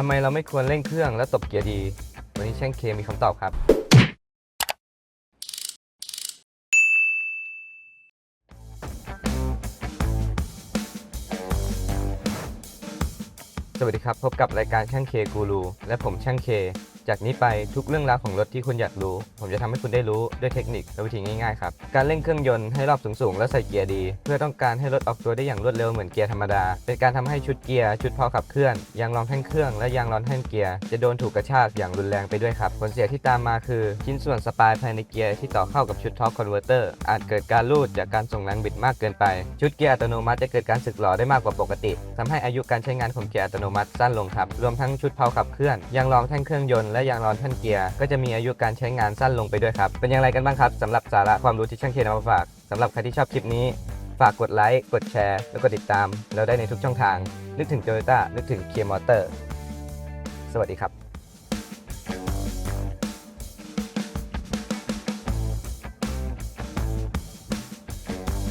ทำไมเราไม่ควรเร่งเครื่องและตบเกียร์ดี วันนี้ช่างเคมีคำตอบครับ สวัสดีครับ พบกับรายการช่างเคกูรูและผมช่างเค จากนี้ไปทุกเรื่องราวของรถที่คุณอยากรู้ ผมจะทำให้คุณได้รู้ด้วยเทคนิคและวิธีง่ายๆครับ การเร่งเครื่องยนต์ให้รอบสูงๆ และใส่เกียร์ดี เพื่อต้องการให้รถออกตัวได้อย่างรวดเร็วเหมือนเกียร์ธรรมดา เป็นการทำให้ชุดเกียร์ชุดพาขับเคลื่อนยางรองแท่นเครื่องและยางรองแท่นเกียร์จะโดนถูกกระชากอย่างรุนแรงไปด้วยครับผลเสียที่ตามมาคือชิ้นส่วนสปายภายในเกียร์ที่ต่อเข้ากับชุดท็อปคอนเวอร์เตอร์อาจเกิดการรูดจากการส่งแรงบิดมากเกินไป ชุดเกียร์อัตโนมัติจะเกิดการสึกหรอได้มากกว่าปกติทำให้อายุการใช้งานของเกียร์อัตโนมัติสั้นลงครับ รวมทั้งชุดเพาขับเคลื่อน ยางรองแท่นเครื่องยนต์และยางรองแท่นเกียร์ ก็จะมีอายุการใช้งานสั้นลงไปด้วยครับ เป็นอย่างไรกันบ้างครับสำหรับสาระความรู้ที่ช่างเคนำมาฝากสำหรับใครที่ชอบคลิปนี้ ฝากกดไลค์ กดแชร์ แล้วก็ติดตาม เราได้ในทุกช่องทาง นึกถึงโตโยต้านึกถึงเคียร์มอเตอร์ สวัสดีครับ